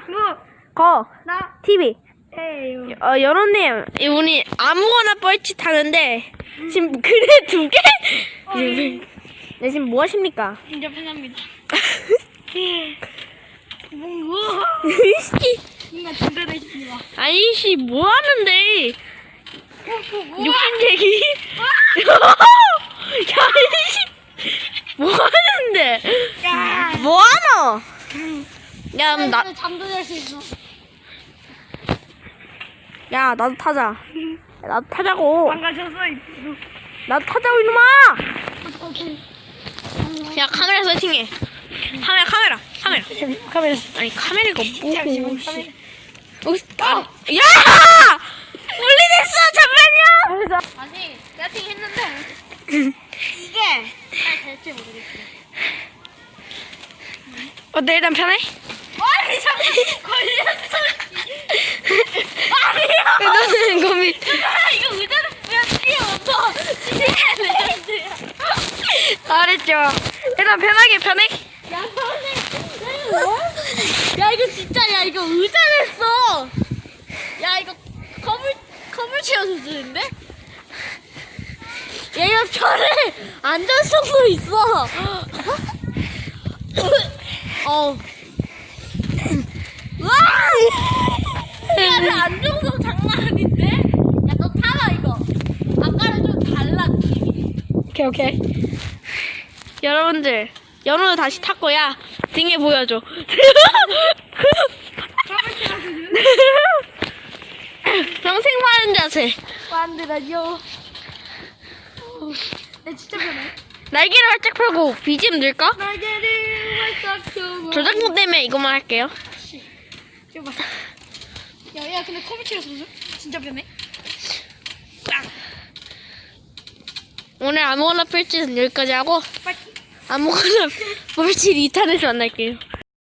자, 뭐? 거, 나? TV. 어, 여론님, 이분이 아무거나 뻘짓 하는데, 지금 그래 두 개? 지금, 네, 지금 뭐 하십니까? 진짜 편합니다. 뭐? 이씨, 뭔가 준비되십니다. 아이씨, 뭐 하는데? 욕심쟁이? 야, 이씨, 뭐 하는데? 야. 뭐 하노? 야, 나, 나 잠도 잘 수 있어. 야, 나도 타자. 나도 타자고. 안 가셨어. 나도 타자고, 이놈아! 오케이. 야, 카메라 세팅해. 카메라, 카메라, 카메라. 카메라. 아니, 카메라가 뭐고. 잠시만. 카메라. 여기, 야! 분리됐어, 잠깐만요! 그래서 아니 세팅 했는데 이게 잘 될지 모르겠어. 어때, 일단 편해? 아니 잠깐 걸렸어. 왜 너는 고민. 아 이거 의자를 왜 뛰어서 레전드야. 잘했죠. 일단 편하게, 편해. 야 선생. 야 이거 진짜 야 이거 의자를 써. 야 이거 컵을 컵을 채워서? 야 이거 별에 안전성도 있어. 어. 야, 내 안정성 장난 아닌데? 야, 너 타봐, 이거. 아까랑 좀 달라, 느낌이. 오케이, 오케이. 여러분들, 연우는 다시 탔고야. 등에 보여줘. 평생 바른 자세. 만들어줘. 내 진짜 편해. 날개를 활짝 펴고 BGM 넣을까? 날개를 활짝 펴고. 저작권 때문에 이것만 할게요. 줘봐. 야, 야, 근데 줘? 진짜 편해? 오늘 아무거나 펼치는 여기까지 하고. 아무거나 펼치 2탄에서 만날게요.